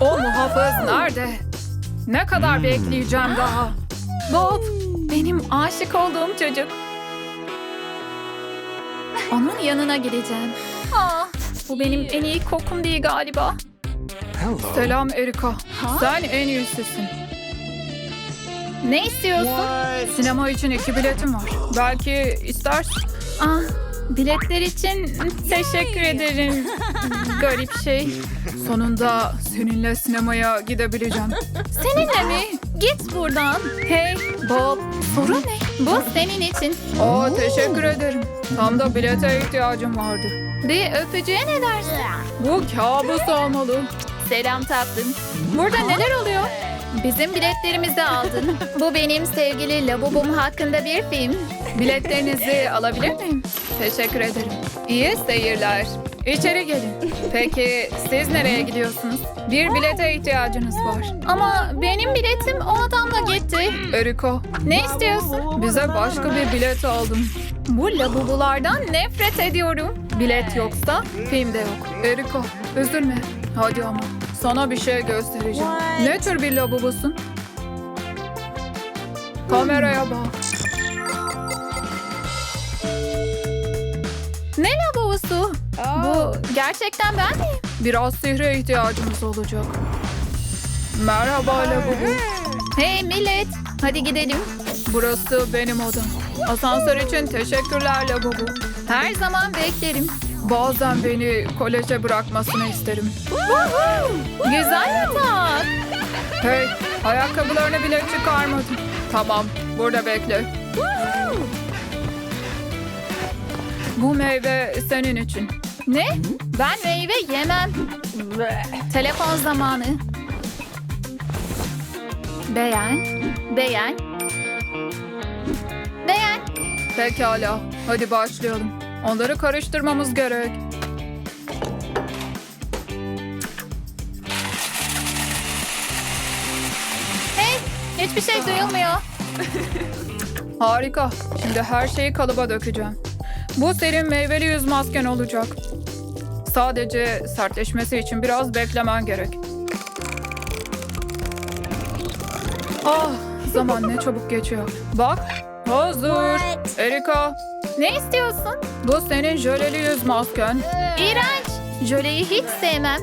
O muhafız nerede? Ne kadar bekleyeceğim daha? Bob, benim aşık olduğum çocuk. Onun yanına gideceğim. Aa, bu benim en iyi kokum değil galiba. Selam Erika. Sen en iyisisin. Ne istiyorsun? Sinema için iki biletim var. Belki istersin. Ah, biletler için teşekkür ederim. Garip şey. Sonunda seninle sinemaya gidebileceğim. Seninle mi? Git buradan. Hey Bob, sorun ne? Bu senin için. Aa, teşekkür ederim. Tam da bilete ihtiyacım vardı. Bir öpücüğe ne dersin? Bu kabus olmalı. Selam tatlım. Burada neler oluyor? Bizim biletlerimizi aldın. Bu benim sevgili Labubum hakkında bir film. Biletlerinizi alabilir miyim? Teşekkür ederim. İyi seyirler. İçeri gelin. Peki siz nereye gidiyorsunuz? Bir bilete ihtiyacınız var. Ama benim biletim o adamla gitti. Eriko. Ne istiyorsun? Bize başka bir bilet aldım. Bu labubulardan nefret ediyorum. Bilet yoksa film de yok. Eriko üzülme. Hadi ama sana bir şey göstereceğim. Ne tür bir labubusun? Kameraya bak. Ne labubusu? Bu gerçekten ben miyim? Biraz sihre ihtiyacımız olacak. Merhaba labubu. Hey millet, hadi gidelim. Burası benim odam. Asansör için teşekkürler labubu. Her zaman beklerim. Bazen beni koleje bırakmasını isterim. Güzel yatak. Hey, ayakkabılarını bile çıkarmadım. Tamam, burada bekle. Bu meyve senin için. Ne? Ben meyve yemem. Telefon zamanı. Beğen, beğen. Beğen. Pekala, hadi başlayalım. Onları karıştırmamız gerek. Hey, hiçbir şey duyulmuyor. Harika. Şimdi her şeyi kalıba dökeceğim. Bu senin meyveli yüz masken olacak. Sadece sertleşmesi için biraz beklemen gerek. Ah, zaman ne çabuk geçiyor. Bak, hazır. Erika, ne istiyorsun? Bu senin jöleli yüz masken. İğrenç. Jöleyi hiç sevmem.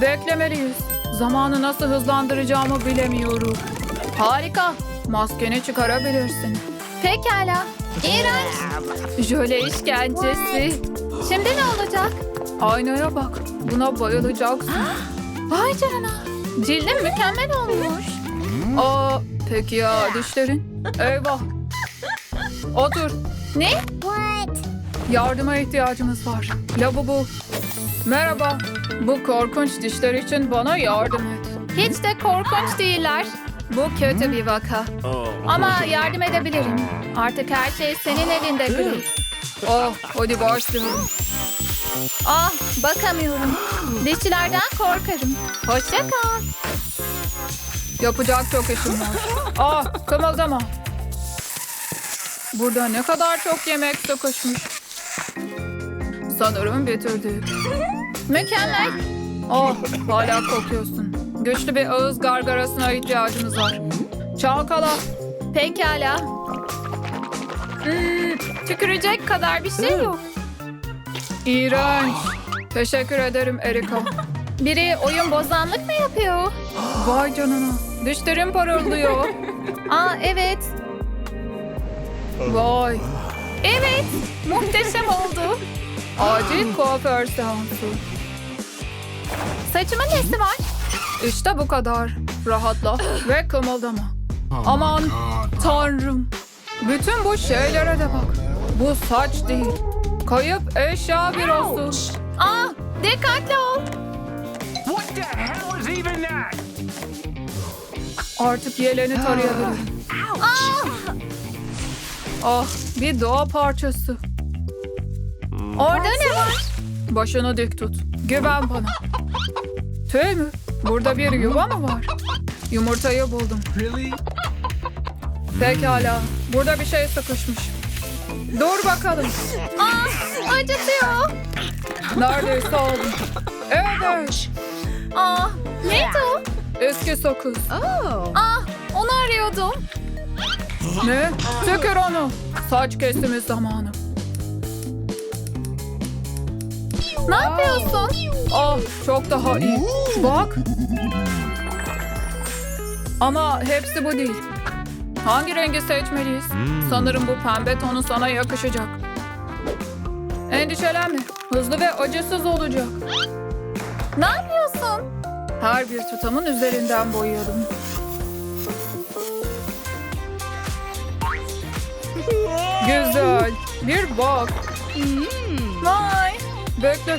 Beklemeliyiz. Zamanı nasıl hızlandıracağımı bilemiyorum. Harika. Maskeni çıkarabilirsin. Pekala. İğrenç. Jöle işkencesi. Şimdi ne olacak? Aynaya bak. Buna bayılacaksın. Vay canına. Cildin mükemmel olmuş. Aa, peki ya dişlerin? Eyvah. Otur. Ne? Yardıma ihtiyacımız var. Lavabo. Merhaba. Bu korkunç dişler için bana yardım et. Hiç de korkunç değiller. Bu kötü bir vaka. Ama yardım edebilirim. Artık her şey senin elinde Gri. Oh, hadi başlayalım. Ah, bakamıyorum. Dişçilerden korkarım. Hoşça kal. Yapacak çok işim var. Ah, kımıldama. Burada ne kadar çok yemek sıkışmış. Sanırım bitirdik. Mükemmel. Oh, hala kokuyorsun. Güçlü bir ağız gargarasına ihtiyacımız var. Çalkala. Pekala. Hmm, tükürecek kadar bir şey yok. İğrenç. Teşekkür ederim Erika. Biri oyun bozanlık mı yapıyor? Vay canına. Dişlerim parıldıyor. Aa evet. Vay. Evet. Muhteşem oldu. Acil kuaför seansı. Saçımın nesi var? İşte bu kadar. Rahatla ve kımıldama. Aman tanrım. Bütün bu şeylere de bak. Bu saç değil. Kayıp eşya bürosu. Aa, dikkatli ol. What the hell is even that? Artık yeleni tarayabilirim. Ouch! Ah, bir doğa parçası. Orada ne var? Başını dik tut. Güven bana. Tüy mü? Burada bir yuva mı var? Yumurtayı buldum. Really? Pekala. Burada bir şey sıkışmış. Dur bakalım. Ah, acıtıyor. Neredeyse oldum. Evet. Ah, neydi eski sakız. Ah, onu arıyordum. Ne? Tükür onu. Saç kesimi zamanı. Ne yapıyorsun? Ah çok daha iyi. Bak. Ama hepsi bu değil. Hangi rengi seçmeliyiz? Sanırım bu pembe tonu sana yakışacak. Endişelenme. Hızlı ve acısız olacak. Ne yapıyorsun? Her bir tutamın üzerinden boyayalım. Güzel. Bir bak. Vay. Bekle.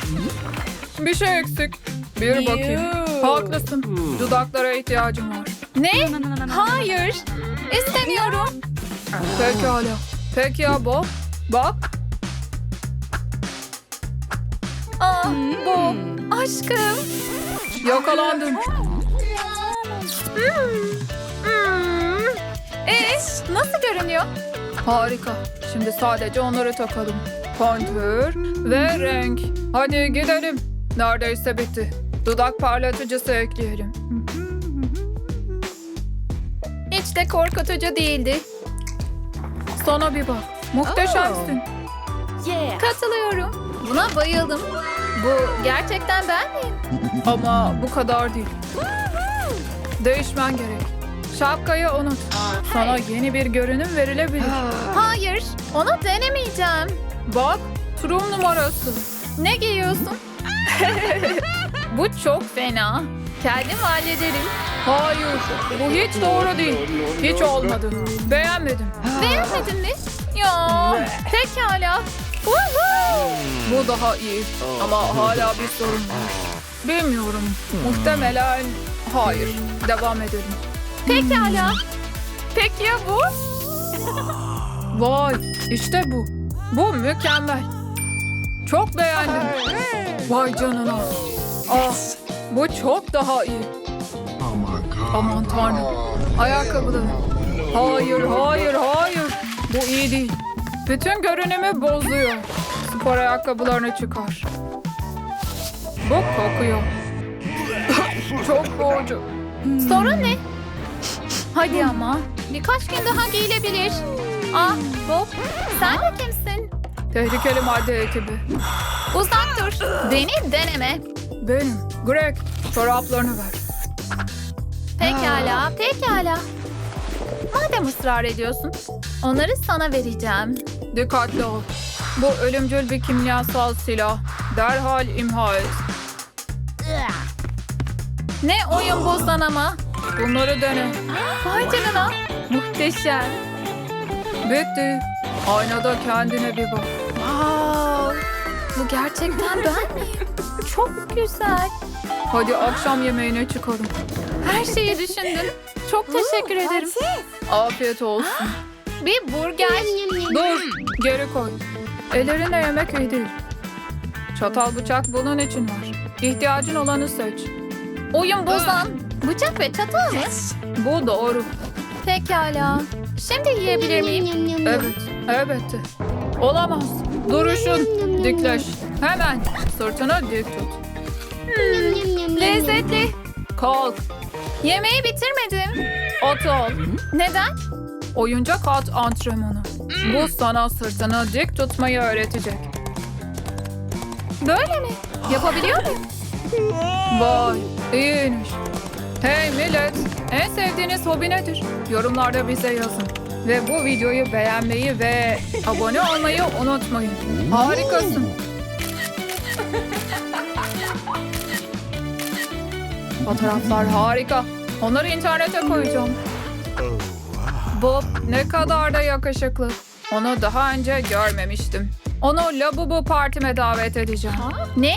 Bir şey eksik. Bir bakayım. Haklısın. Dudaklara ihtiyacım var. Ne? Hayır. İstemiyorum. Pekala. Peki ya Bob? Bak. Aa, bu. Aşkım. Yakalandın. Hmm. Ee, nasıl görünüyor? Harika. Şimdi sadece onları takalım. Kontür ve renk. Hadi gidelim. Neredeyse bitti. Dudak parlatıcısı ekleyelim. Hiç de korkutucu değildi. Sana bir bak. Muhteşemsin. Katılıyorum. Buna bayıldım. Bu gerçekten ben miyim? Ama bu kadar değil. Değişmen gerek. Şapkayı unut. Sana yeni bir görünüm verilebilir. Hayır, onu denemeyeceğim. Bak, Trum numarası. Ne giyiyorsun? Bu çok Fena. Kendim hallederim. Hayır, bu hiç doğru değil. Hiç olmadı. Beğenmedim. Beğenmedin mi? Ya, pekala. Woohoo! Bu daha iyi. Ama hala bir sorun var. Bilmiyorum. Muhtemelen hayır. Devam edelim. Pekala. Peki ya bu? Vay, işte bu. Bu mükemmel. Çok beğendim. Vay canına. Ah, bu çok daha iyi. Aman tanrım. Ayakkabıları. Hayır, hayır, hayır. Bu iyi değil. Bütün görünümü bozuyor. Spor ayakkabılarını çıkar. Bu kokuyor. Çok boğucu. Sorun ne? Hadi ama. Birkaç gün daha giyilebilir. Ah Bob, sen de kimsin? Tehlikeli madde ekibi. Uzak dur. Beni deneme. Benim. Greg, çoraplarını ver. Pekala, pekala. Madem ısrar ediyorsun, onları sana vereceğim. Dikkatli ol. Bu ölümcül bir kimyasal silah. Derhal imha et. Ne oyun bozan ama. Bunları dene. Vay canına. Muhteşem. Bitti. Aynada kendine bir bak. Wow. Bu gerçekten ben miyim? Çok güzel. Hadi akşam yemeğine çıkalım. Her şeyi düşündün. Çok teşekkür ederim. Afiyet olsun. Bir burger. Dur, geri koy. Ellerinle yemek iyi değil. Çatal bıçak bunun için var. İhtiyacın olanı seç. Oyun bozan. Bıçak ve çatal mı? Bu doğru. Pekala. Şimdi yiyebilir miyim? Evet, elbette. Olamaz. Duruşun. Dikleş. Hemen. Sırtını dik tut. Lezzetli. Kalk. Yemeği bitirmedim. Al. Neden? Oyuncak at antrenmanı. Bu sana sırtını dik tutmayı öğretecek. Böyle mi? Yapabiliyor muyum? Vay, iyiymiş. Hey millet, en sevdiğiniz hobi nedir? Yorumlarda bize yazın. Ve bu videoyu beğenmeyi ve abone olmayı unutmayın. Harikasın. Fotoğraflar harika. Onları internete koyacağım. Bob ne kadar da yakışıklı. Onu daha önce görmemiştim. Onu Labubu partime davet edeceğim. Ne?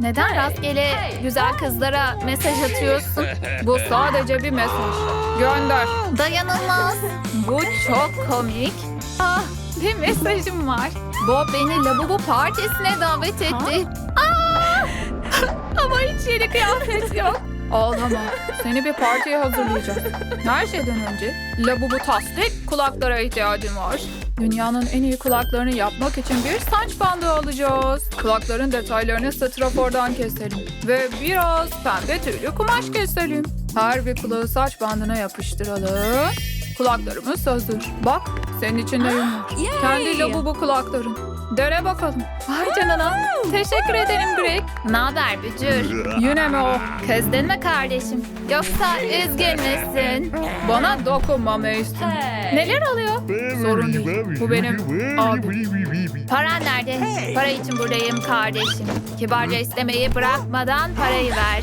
Neden rastgele güzel kızlara mesaj atıyorsun? Bu sadece bir mesaj. Gönder. Dayanılmaz. Bu çok komik. Ah, bir mesajım var. Bob Beni lavabo partisine davet etti. Aa! Ama hiç yeni kıyafet yok. ağlama. Seni bir partiye hazırlayacağız. Her şeyden önce labubu tasdik kulaklara ihtiyacın var. Dünyanın en iyi kulaklarını yapmak için bir saç bandı alacağız. Kulakların detaylarını strafordan keselim. Ve biraz pembe tüylü kumaş keselim. Her bir kulağı saç bandına yapıştıralım. Kulaklarımız hazır. Bak senin için neyim var. Kendi labubu kulakların. Dene bakalım. Vay canına. Teşekkür ederim Greg. Ne haber Bücür? Yine mi o? Kızdın mı kardeşim? Yoksa üzgün müsün? Bana dokunma Mason. Neler oluyor? Sorun değil. Bu benim abim. Paran nerede? Para için buradayım kardeşim. Kibarca istemeyi bırakmadan parayı ver.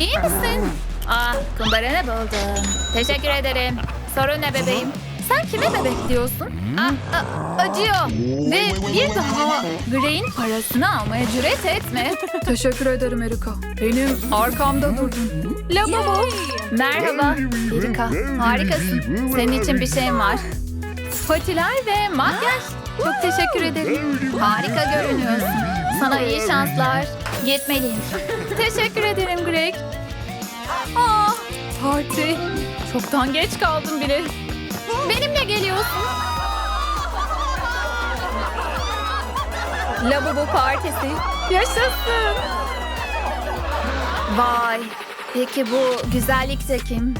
İyi misin? Ah kumbaranı buldum. Teşekkür ederim. Sorun ne bebeğim? Sen kime bebek diyorsun? Ah, ah, acıyor. Ve bir daha Grey'in parasını almaya cüret etme. Teşekkür ederim Erika. Benim arkamda durdun. Lavabo. Merhaba. Erika. Harikasın. Senin için bir şeyim var. Patiler ve makyaj. Çok teşekkür ederim. Harika görünüyorsun. Sana iyi şanslar. Gitmeliyim. Teşekkür ederim Greg. Ah, parti. Çoktan geç kaldım bile. Benimle geliyorsun. Lavabo partisi. Yaşasın. Vay. Peki bu güzellik de kim?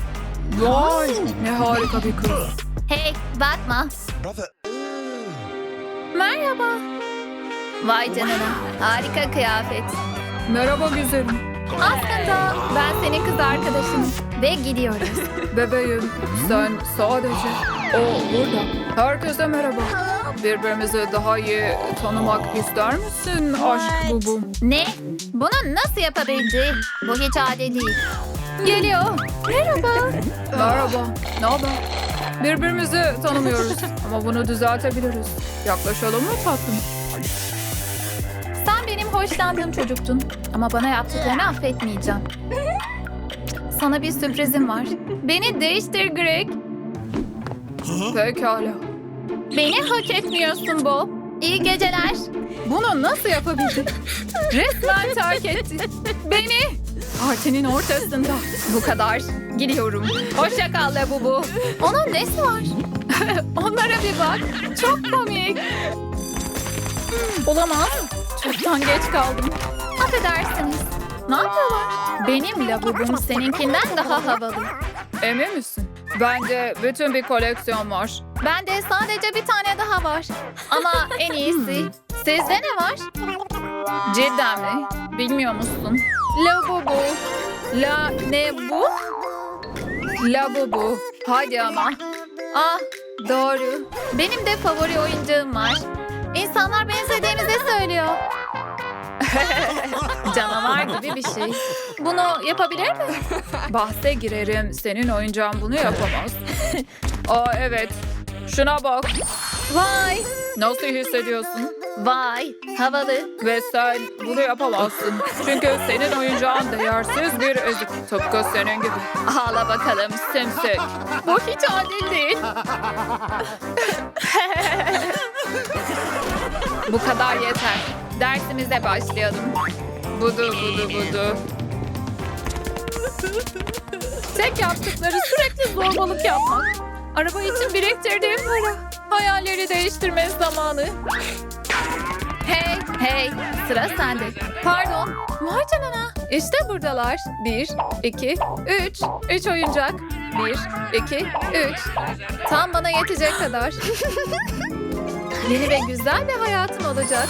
Vay ne harika bir kız. Hey bakma. Merhaba. Vay canına. Harika kıyafet. Merhaba güzelim. Aslında ben senin kız arkadaşınım. Ve gidiyoruz. Bebeğim sen sadece o burada. Herkese merhaba. Birbirimizi daha iyi tanımak ister misin aşk bubum? ne? Bunu nasıl yapabildi? Bu hiç adil değil. Geliyor. Merhaba. Merhaba. Ne haber? Birbirimizi tanımıyoruz ama bunu düzeltebiliriz. Yaklaşalım mı tatlım? Hoşlandığım çocuktun. Ama bana yaptıklarını affetmeyeceğim. Sana bir sürprizim var. Beni değiştir Greg. Pekala. Beni hak etmiyorsun Bob. İyi geceler. Bunu nasıl yapabildin? Resmen terk ettin. Beni. Partinin ortasında. Bu kadar. Gidiyorum. Hoşça kal Labubu. Onun nesi var? Onlara bir bak. Çok komik. Olamaz. Çoktan geç kaldım. Affedersiniz. Ne yapıyorlar? Benim lavabom seninkinden daha havalı. Emin misin? Bende bütün bir koleksiyon var. Bende sadece bir tane daha var. Ama en iyisi. Sizde ne var? Cidden mi? Bilmiyor musun? Labubu. La ne bu? Labubu. Hadi ama. Ah doğru. Benim de favori oyuncağım var. İnsanlar benzediğimizi söylüyor. Canavar gibi bir şey. Bunu yapabilir mi? Bahse girerim. Senin oyuncağın bunu yapamaz. Aa evet. Şuna bak. Vay Nasıl hissediyorsun? vay havalı. Ve sen bunu yapamazsın. Çünkü senin oyuncağın değersiz bir ezik. Tıpkı senin gibi. Ağla bakalım sümsük. Bu hiç adil değil. Bu kadar yeter. Dersimize başlayalım. Budu budu budu. Tek yaptıkları sürekli zorbalık yapmak. Araba için biriktirdiğim para. Hayalleri değiştirme zamanı. Hey hey sıra sende. Pardon. Vay canına. İşte buradalar. Bir, iki, üç. Üç oyuncak. Bir, iki, üç. Tam bana yetecek kadar. Yeni ve güzel bir hayatım olacak.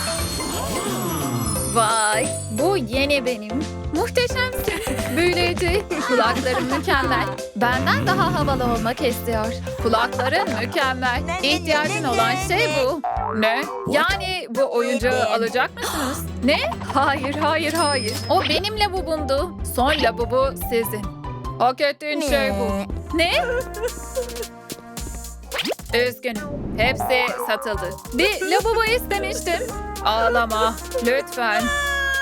Vay, bu yeni benim. Muhteşemsin. Büyüleyici. Kulakların mükemmel. Benden daha havalı olmak istiyor. Kulakların mükemmel. İhtiyacın olan şey bu. Ne? Yani bu oyuncağı alacak mısınız? Ne? Hayır, hayır, hayır. O benim labubumdu. Son labubu sizin. Hak ettiğin şey bu. Ne? Üzgünüm. Hepsi satıldı. Bir lavabo istemiştim. Ağlama. Lütfen.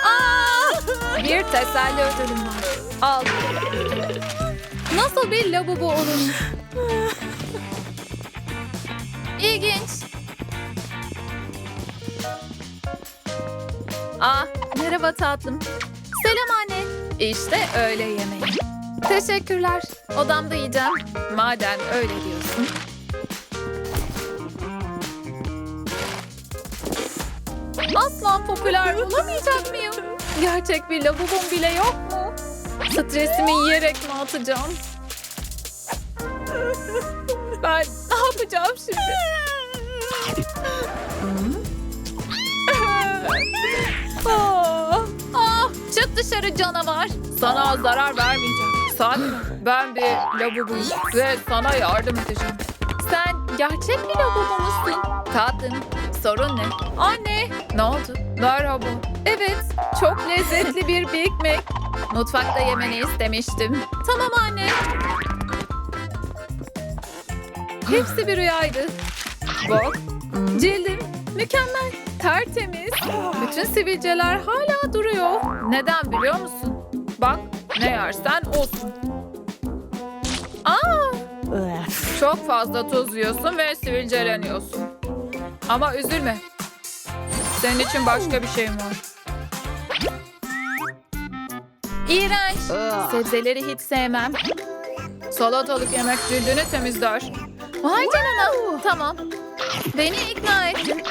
Aa! Bir teselli ödülüm var. Al. Nasıl bir lavabo olun? İlginç. Ah, merhaba tatlım. Selam anne. İşte öğle yemeği. Teşekkürler. Odamda yiyeceğim. Madem öyle diyorsun. Popüler olamayacak mıyım? Gerçek bir lavabom bile yok mu? Stresimi yiyerek mi atacağım? Ben ne yapacağım şimdi? Ah, ah, çık dışarı canavar. Sana zarar vermeyeceğim. Sakin. Ben bir lavabuyum ve sana yardım edeceğim. Sen gerçek bir lavabo musun? Tatlım, sorun ne? Anne, ne oldu? Merhaba. Evet, çok lezzetli bir Big Mac. Mutfakta yemeni istemiştim. Tamam anne. Hepsi bir rüyaydı. Bak, cildim mükemmel, tertemiz. Bütün sivilceler hala duruyor. Neden biliyor musun? Bak, ne yersen olsun. Aa, çok fazla tuz yiyorsun ve sivilceleniyorsun. Ama üzülme. Senin için başka bir şeyim var. İğrenç. Sebzeleri hiç sevmem. Salatalık yemek cildini temizler. Vay canına. Tamam. Beni ikna ettin.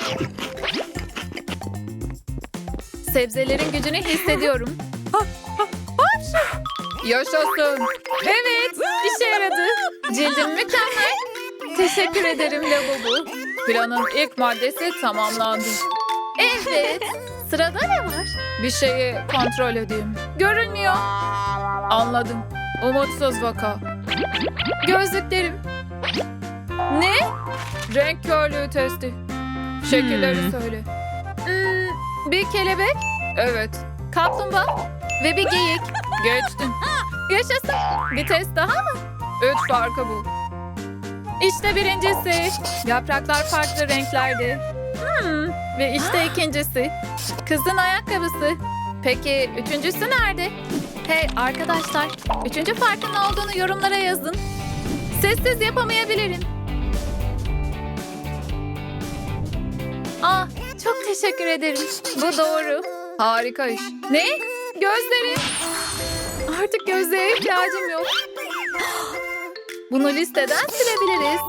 Sebzelerin gücünü hissediyorum. Yaşasın. Evet, işe yaradı. Cildim mükemmel. Teşekkür ederim lavabo. Planın ilk maddesi tamamlandı. Evet. Sırada ne var? Bir şeyi kontrol edeyim. Görünmüyor. Anladım. Umutsuz vaka. Gözlüklerim. Ne? Renk körlüğü testi. Şekilleri söyle. Hmm, bir kelebek. Evet. Kaplumbağa. Ve bir geyik. Geçtin. Yaşasın. Bir test daha mı? Üç farkı bu. İşte birincisi. Yapraklar farklı renklerde. Hmm. Ve işte ikincisi. Kızın ayakkabısı. Peki üçüncüsü nerede? Hey arkadaşlar. Üçüncü farkın ne olduğunu yorumlara yazın. Sessiz yapamayabilirim. Ah çok teşekkür ederim. Bu doğru. Harika iş. Ne? Gözlerim. Artık gözlere ihtiyacım yok. Bunu listeden silebiliriz.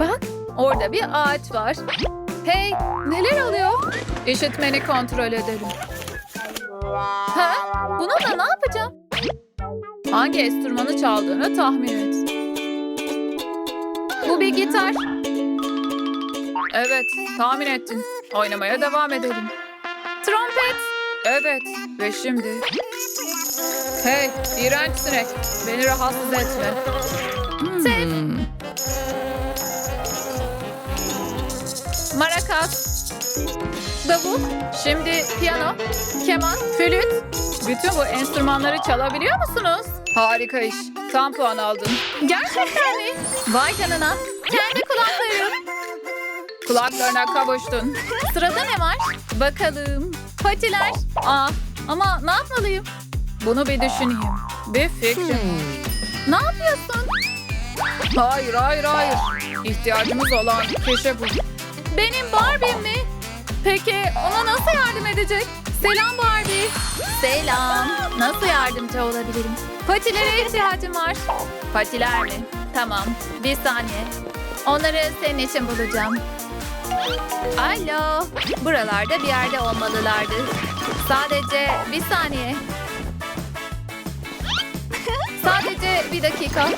Bak orada bir ağaç var. Hey neler oluyor? İşitmeni kontrol edelim. Ha? Bununla ne yapacağım? Hangi enstrümanı çaldığını tahmin et. Bu bir gitar. Evet, tahmin ettin. Oynamaya devam edelim. Trompet. Evet, ve şimdi... Hey, iğrenç sinek. Beni rahatsız etme. Tek. Marakas. Davul. Şimdi piyano, keman, flüt. Bütün bu enstrümanları çalabiliyor musunuz? Harika iş. Tam puan aldın. Gerçekten mi? Vay canına. Kendi kulaklarım. Kulaklarına kavuştun. Sırada ne var? Bakalım. Patiler. Aa, ama ne yapmalıyım? Bunu bir düşüneyim. Bir fikrim var. Ne yapıyorsun? Hayır, hayır, hayır. İhtiyacımız olan kişi bu. Benim Barbie'm mi? Peki ona nasıl yardım edecek? Selam Barbie. Selam. Nasıl yardımcı olabilirim? Patilere ihtiyacım var. Patiler mi? Tamam. Bir saniye. Onları senin için bulacağım. Alo. Buralarda bir yerde olmalılardı. Sadece bir saniye. Sadece bir dakika.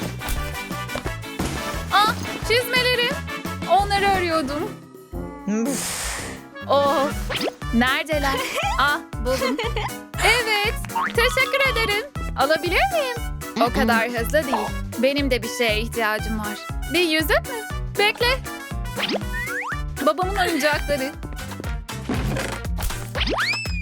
Ah çizmelerim. Onları arıyordum. Of. Neredeler? Ah buldum. Evet. Teşekkür ederim. Alabilir miyim? O kadar hızlı değil. Benim de bir şeye ihtiyacım var. Bir yüzük mü? Bekle. Babamın oyuncakları.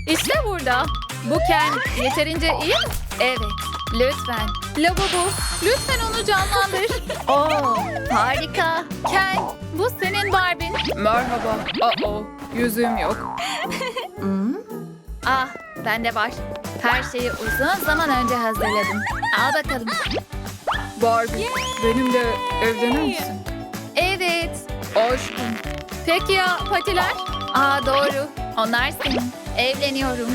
İşte burada. Bu Ken yeterince iyi mi? Evet. Lütfen. Lavabo. Lütfen onu canlandır. Oo, harika. Ken, bu senin Barbie'n. Merhaba. Aa, yüzüğüm yok. ah, bende var. Her şeyi uzun zaman önce hazırladım. Al bakalım. Barbie, benimle evlenir misin? Evet. Aşkım. Peki ya patiler? Aa doğru. Onlar senin. Evleniyorum.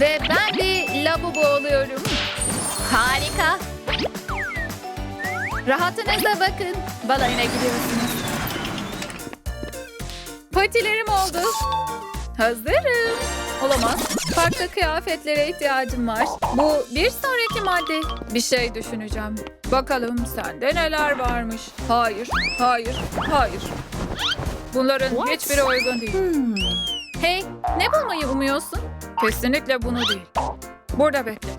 Ve ben bir lavabo oluyorum. Harika. Rahatınıza bakın. Balayına gidiyorsunuz. Patilerim oldu. Hazırım. Olamaz. Farklı kıyafetlere ihtiyacım var. Bu bir sonraki madde. Bir şey düşüneceğim. Bakalım sende neler varmış. Hayır, hayır, hayır. Bunların hiçbiri uygun değil. Hey, ne bulmayı umuyorsun? Kesinlikle bunu değil. Burada bekle.